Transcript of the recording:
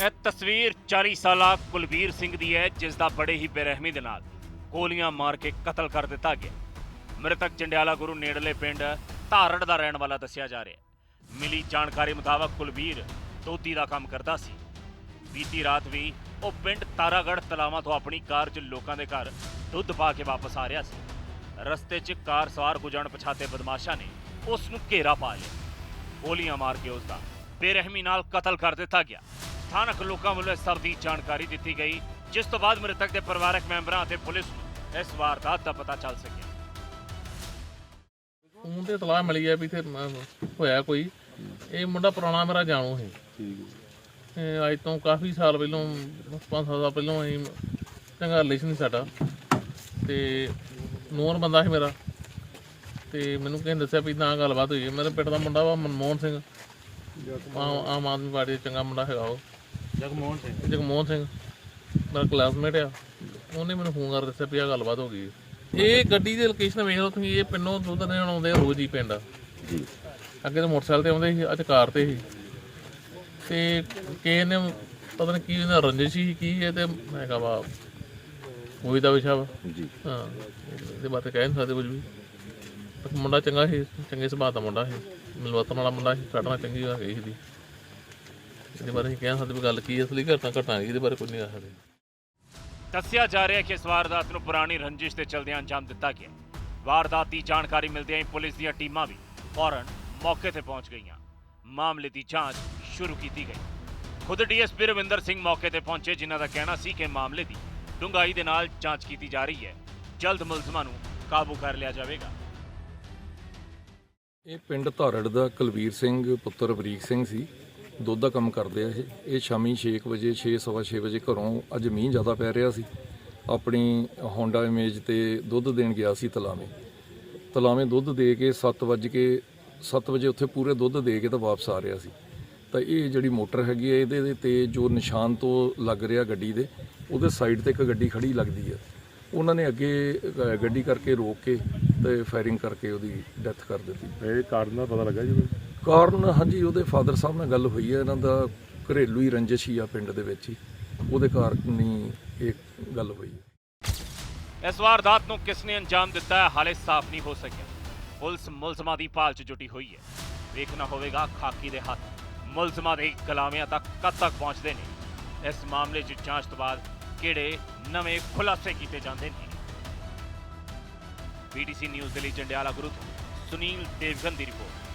ਇਹ ਤਸਵੀਰ 40 ਸਾਲਾ ਕੁਲਬੀਰ ਸਿੰਘ ਦੀ ਹੈ, ਜਿਸ ਦਾ ਬੜੇ ਹੀ ਬੇਰਹਿਮੀ ਦੇ ਨਾਲ ਗੋਲੀਆਂ ਮਾਰ ਕੇ ਕਤਲ ਕਰ ਦਿੱਤਾ ਗਿਆ। ਮ੍ਰਿਤਕ ਚੰਡਿਆਲਾ ਗੁਰੂ ਨੇੜਲੇ ਪਿੰਡ ਧਾਰੜ ਦਾ ਰਹਿਣ ਵਾਲਾ ਦੱਸਿਆ ਜਾ ਰਿਹਾ ਹੈ। ਮਿਲੀ ਜਾਣਕਾਰੀ ਮੁਤਾਬਕ ਕੁਲਬੀਰ ਦੋਧੀ ਦਾ ਕੰਮ ਕਰਦਾ ਸੀ। ਬੀਤੀ ਰਾਤ ਵੀ ਉਹ ਪਿੰਡ ਤਾਰਾਗੜ੍ਹ ਤਲਾਵਾਂ ਤੋਂ ਆਪਣੀ ਕਾਰ 'ਚ ਲੋਕਾਂ ਦੇ ਘਰ ਦੁੱਧ ਪਾ ਕੇ ਵਾਪਸ ਆ ਰਿਹਾ ਸੀ। ਰਸਤੇ 'ਚ ਕਾਰ ਸਵਾਰ ਗੁਜਣ ਪਛਾਤੇ ਬਦਮਾਸ਼ਾਂ ਨੇ ਉਸ ਨੂੰ ਘੇਰਾ ਪਾ ਲਿਆ। ਗੋਲੀਆਂ ਮਾਰ ਕੇ ਉਸ ਦਾ ਬੇਰਹਿਮੀ ਨਾਲ ਕਤਲ ਕਰ ਦਿੱਤਾ ਗਿਆ। ਸਥਾਨਕ ਲੋਕਾਂ ਵੱਲੋਂ ਇਸ ਸਭ ਦੀ ਜਾਣਕਾਰੀ ਦਿੱਤੀ ਗਈ ਜਿਸ ਤੋਂ ਬਾਅਦ ਮ੍ਰਿਤਕ ਦੇ ਪਰਿਵਾਰਕ ਮੈਂਬਰਾਂ ਅਤੇ ਪੁਲਿਸ ਨੂੰ ਇਸ ਵਾਰਦਾਤ ਦਾ ਪਤਾ ਚੱਲ ਸਕਿਆ। ਫੋਨ ਤੇ ਤਲਾਹ ਮਿਲੀ ਹੈ ਵੀ ਇੱਥੇ ਮ- ਹੋਇਆ ਕੋਈ। ਇਹ ਮੁੰਡਾ ਪੁਰਾਣਾ ਮੇਰਾ ਜਾਣੂ ਸੀ। ਠੀਕ ਇਹ ਅੱਜ ਤੋਂ ਕਾਫੀ ਸਾਲ ਪਹਿਲਾਂ ਪੰਜ ਸੱਤ ਸਾਲ ਪਹਿਲਾਂ ਅਸੀਂ ਚੰਗਾ ਰਿਲੇਸ਼ਨ ਸੀ ਸਾਡਾ। ਤੇ ਨੂਰ ਬੰਦਾ ਸੀ ਮੇਰਾ। ਤੇ ਮੈਨੂੰ ਕਿਸੇ ਨੇ ਦੱਸਿਆ ਵੀ ਨਾ ਗੱਲਬਾਤ ਹੋਈ। ਹੈ ਮੇਰੇ ਪਿੰਡ ਦਾ ਮੁੰਡਾ ਵਾ ਮਨਮੋਹਨ ਸਿੰਘ। ਆਮ ਆਮ ਆਦਮੀ ਪਾਰਟੀ ਦਾ ਚੰਗਾ ਮੁੰਡਾ ਹੈਗਾ ਉਹ। ਜਗਮੋਹਨ ਸਿੰਘ। ਜਗਮੋਹਨ ਸਿੰਘ ਮੇਰਾ ਕਲਾਸਮੇਟ ਆ। ਉਹਨੇ ਮੈਨੂੰ ਫੋਨ ਕਰ ਦੱਸਿਆ ਵੀ ਆ ਗੱਲਬਾਤ ਹੋ ਗਈ। ਹੈ। ਇਹ ਗੱਡੀ ਦੀ ਲੋਕੇਸ਼ਨ ਵੇਖ ਲਓ ਤੁਸੀਂ ਇਹ ਪਿੰਡੋਂ ਦੁੱਧ ਦੇਣ ਆਉਂਦੇ ਆ ਰੋਜ਼ ਹੀ ਪਿੰਡ। ਜੀ। ਅੱਗੇ ਤਾਂ ਮੋਟਰਸਾਈਕਲ ਤੇ ਆਉਂਦੇ ਸੀ ਅੱਜ ਕਾਰ ਤੇ ਸੀ। ਤੇ ਕਿਸੇ ਨੇ ਪਤਾ ਨਹੀਂ ਕੀ ਇਹਨਾਂ ਰੰਜਿਸ਼ ਸੀ ਕੀ ਹੈ ਤੇ ਮੈਂ ਕਹਾ ਵਾ ਉਹੀ ਦਾ ਵਿਸ਼ਾ ਵਾ। ਜੀ। ਹਾਂ ਇਹਦੇ ਬਾਰੇ ਕਹਿ ਨਹੀਂ ਸਕਦੇ ਕੁਝ ਵੀ। ਪਰ ਮੁੰਡਾ ਚੰਗਾ ਸੀ ਚੰਗੇ ਸੁਭਾਅ ਦਾ ਮੁੰਡਾ ਸੀ। ਮਿਲਵਤਨ ਵਾਲਾ ਮੁੰਡਾ ਸੀ ਸਾਡੇ ਚੰਗੀ ਹੋ ਗਈ ਸੀ ਇਹਦੇ ਬਾਰੇ ਅਸੀਂ ਕਹਿ ਸਕਦੇ ਵੀ ਗੱਲ ਕੀ ਹੈ, ਅਸਲੀ ਘਟਨਾ ਘਟਨਾ ਇਹਦੇ ਬਾਰੇ ਕੁਝ ਨਹੀਂ ਸਕਦੇ। ਦੱਸਿਆ ਜਾ ਰਿਹਾ ਹੈ ਕਿ ਇਸ ਵਾਰਦਾਤ ਨੂੰ ਪੁਰਾਣੀ ਰੰਜਿਸ਼ ਦੇ ਚਲਦਿਆਂ ਅੰਜਾਮ ਦਿੱਤਾ ਗਿਆ ਵਾਰਦਾਤ ਦੀ ਜਾਣਕਾਰੀ ਮਿਲਦਿਆਂ ਹੀ ਪੁਲਿਸ ਦੀਆਂ ਟੀਮਾਂ ਵੀ ਫੌਰਨ ਮੌਕੇ ਤੇ ਪਹੁੰਚ ਗਈਆਂ। ਮਾਮਲੇ ਦੀ ਜਾਂਚ ਸ਼ੁਰੂ ਕੀਤੀ ਗਈ। ਖੁਦ ਡੀਐਸਪੀ ਰਵਿੰਦਰ ਸਿੰਘ ਮੌਕੇ ਤੇ ਪਹੁੰਚੇ ਜਿਨ੍ਹਾਂ ਦਾ ਕਹਿਣਾ ਸੀ ਕਿ ਮਾਮਲੇ ਦੀ ਡੂੰਘਾਈ ਦੇ ਨਾਲ ਜਾਂਚ ਕੀਤੀ ਜਾ ਰਹੀ ਹੈ। ਜਲਦ ਮੁਲਜ਼ਮਾਂ ਨੂੰ ਕਾਬੂ ਕਰ ਲਿਆ ਜਾਵੇਗਾ। ਇਹ ਪਿੰਡ ਧਾਰੜ ਦਾ ਕੁਲਵੀਰ ਸਿੰਘ ਪੁੱਤਰ ਬਰੀਕ ਸਿੰਘ ਸੀ। ਦੁੱਧ ਦਾ ਕੰਮ ਕਰਦੇ ਆ ਇਹ। ਇਹ ਸ਼ਾਮੀ 6 ਵਜੇ 6:30 ਵਜੇ ਘਰੋਂ ਅੱਜ ਮੀਂਹ ਜ਼ਿਆਦਾ ਪੈ ਰਿਹਾ ਸੀ। ਆਪਣੀ ਹੋਂਡਾ ਇਮੇਜ ਤੇ ਦੁੱਧ ਦੇਣ ਗਿਆ ਸੀ ਤਲਾਵੇਂ। ਤਲਾਵੇਂ ਦੁੱਧ ਦੇ ਕੇ 7 ਵਜੇ ਕੇ 7 ਵਜੇ ਉੱਥੇ ਪੂਰੇ ਦੁੱਧ ਦੇ ਕੇ ਤਾਂ ਵਾਪਸ ਆ ਰਿਹਾ ਸੀ। ਤਾਂ ਇਹ ਜਿਹੜੀ ਮੋਟਰ ਹੈਗੀ ਹੈ ਇਹਦੇ ਤੇ ਜੋ ਨਿਸ਼ਾਨ ਤੋਂ ਲੱਗ ਰਿਹਾ ਗੱਡੀ ਦੇ, ਉਹਦੇ ਸਾਈਡ ਤੇ ਇੱਕ ਗੱਡੀ ਖੜੀ ਲੱਗਦੀ ਹੈ ਉਹਨਾਂ ਨੇ ਅੱਗੇ ਗੱਡੀ ਕਰਕੇ ਰੋਕ ਕੇ ਤੇ ਫਾਇਰਿੰਗ ਕਰਕੇ ਉਹਦੀ ਡੈਥ ਕਰ ਦਿੱਤੀ। ਇਹ ਕਾਰਨ ਦਾ ਪਤਾ ਲੱਗਾ ਜੀ ਕਾਰਨ ਹਾਂਜੀ, ਉਹਦੇ ਫਾਦਰ ਸਾਹਿਬ ਨਾਲ ਗੱਲ ਹੋਈ ਹੈ। ਇਹਨਾਂ ਦਾ ਘਰੇਲੂ ਹੀ ਰੰਜਿਸ਼ ਹੀ ਆ ਪਿੰਡ ਦੇ ਵਿੱਚ ਹੀ। ਉਹਦੇ ਕਾਰਨ ਹੀ ਇਹ ਗੱਲ ਹੋਈ ਹੈ। ਇਸ ਵਾਰਦਾਤ ਨੂੰ ਕਿਸ ਨੇ ਅੰਜਾਮ ਦਿੱਤਾ ਹੈ, ਹਾਲੇ ਸਾਫ਼ ਨਹੀਂ ਹੋ ਸਕਿਆ। ਪੁਲਿਸ ਮੁਲਜ਼ਮਾਂ ਦੀ ਭਾਲ 'ਚ ਜੁਟੀ ਹੋਈ ਹੈ। ਵੇਖਣਾ ਹੋਵੇਗਾ, ਖਾਕੀ ਦੇ ਹੱਥ ਮੁਲਜ਼ਮਾਂ ਦੇ ਗਲਾਵਿਆਂ ਤੱਕ ਕਦ ਤੱਕ ਪਹੁੰਚਦੇ ਨੇ। ਇਸ ਮਾਮਲੇ 'ਚ ਜਾਂਚ ਤੋਂ ਬਾਅਦ ਕਿਹੜੇ ਨਵੇਂ ਖੁਲਾਸੇ ਕੀਤੇ ਜਾਂਦੇ ਨੇ? ਬੀਟੀਸੀ ਨਿਊਜ਼ ਦੇ ਲਈ ਜੰਡਿਆਲਾ ਗੁਰੂ ਤੋਂ ਸੁਨੀਲ ਦੇਵਗਨ ਦੀ ਰਿਪੋਰਟ।